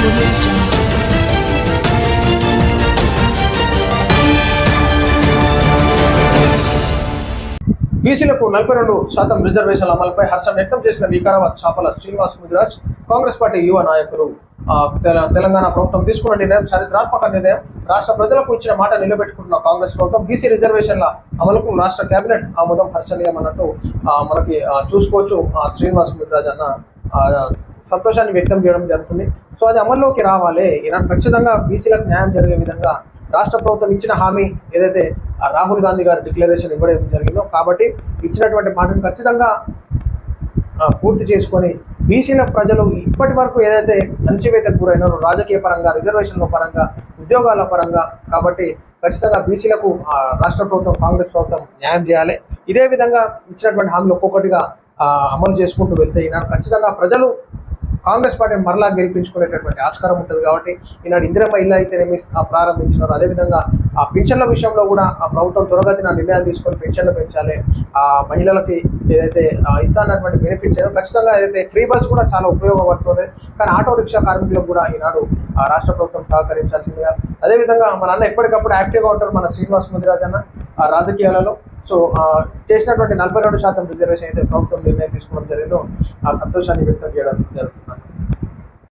బీసీలకు నలభై రెండు శాతం రిజర్వేషన్ల అమలుపై హర్షం వ్యక్తం చేసిన వికారాబాద్ చాపల శ్రీనివాస్ ముదిరాజ్ కాంగ్రెస్ పార్టీ యువ నాయకులు తెలంగాణ ప్రభుత్వం తీసుకున్న నిర్ణయం చరిత్రాత్మక నిర్ణయం. రాష్ట్ర ప్రజలకు ఇచ్చిన మాట నిలబెట్టుకుంటున్న కాంగ్రెస్ ప్రభుత్వం బీసీ రిజర్వేషన్ల అమలుకు రాష్ట్ర కేబినెట్ ఆమోదం హర్షణీయం అన్నట్టు మనకి చూసుకోవచ్చు. శ్రీనివాస్ ముద్రాజ్ అన్న సంతోషాన్ని వ్యక్తం చేయడం జరుగుతుంది. సో అది అమల్లోకి రావాలి. ఇలా ఖచ్చితంగా బీసీలకు న్యాయం జరిగే విధంగా రాష్ట్ర ప్రభుత్వం ఇచ్చిన హామీ ఏదైతే రాహుల్ గాంధీ గారు డిక్లరేషన్ ఇవ్వడం జరిగిందో కాబట్టి ఇచ్చినటువంటి మాటను ఖచ్చితంగా పూర్తి చేసుకొని బీసీల ప్రజలు ఇప్పటి వరకు ఏదైతే అణచివేతకు గురైనారో రాజకీయ పరంగా రిజర్వేషన్ల పరంగా ఉద్యోగాల పరంగా కాబట్టి ఖచ్చితంగా బీసీలకు రాష్ట్ర ప్రభుత్వం కాంగ్రెస్ ప్రభుత్వం న్యాయం చేయాలి. ఇదే విధంగా ఇచ్చినటువంటి హామీలు ఒక్కొక్కటిగా అమలు చేసుకుంటూ వెళ్తే ఈనాడు ఖచ్చితంగా ప్రజలు కాంగ్రెస్ పార్టీ మరలా గెలిపించుకునేటటువంటి ఆస్కారం ఉంటుంది కాబట్టి ఈనాడు ఇందిరమ్మ ఇల్లు అయితేనేమి ఆ ప్రారంభించినారు. అదేవిధంగా ఆ పెన్షన్ల విషయంలో కూడా ఆ ప్రభుత్వం త్వరగతిన నిర్ణయాలు తీసుకొని పెన్షన్లు పెంచాలి. ఆ మహిళలకి ఏదైతే ఇస్తానటువంటి బెనిఫిట్స్ ఏదో ఖచ్చితంగా ఏదైతే ఫ్రీ బస్ కూడా చాలా ఉపయోగపడుతుంది. కానీ ఆటో రిక్షా కార్మికులకు కూడా ఈనాడు ఆ రాష్ట్ర ప్రభుత్వం సహకరించాల్సిందిగా. అదేవిధంగా మన అన్న ఎప్పటికప్పుడు యాక్టివ్గా ఉంటారు మన శ్రీనివాస్ ముదిరాజ్ అన్న రాజకీయాలలో. సో చేసినటువంటి నలభై రెండు శాతం రిజర్వేషన్ అయితే ప్రభుత్వం నిర్ణయం తీసుకోవడం జరిగిందో ఆ సంతోషాన్ని వ్యక్తం చేయడం జరుగుతుంది.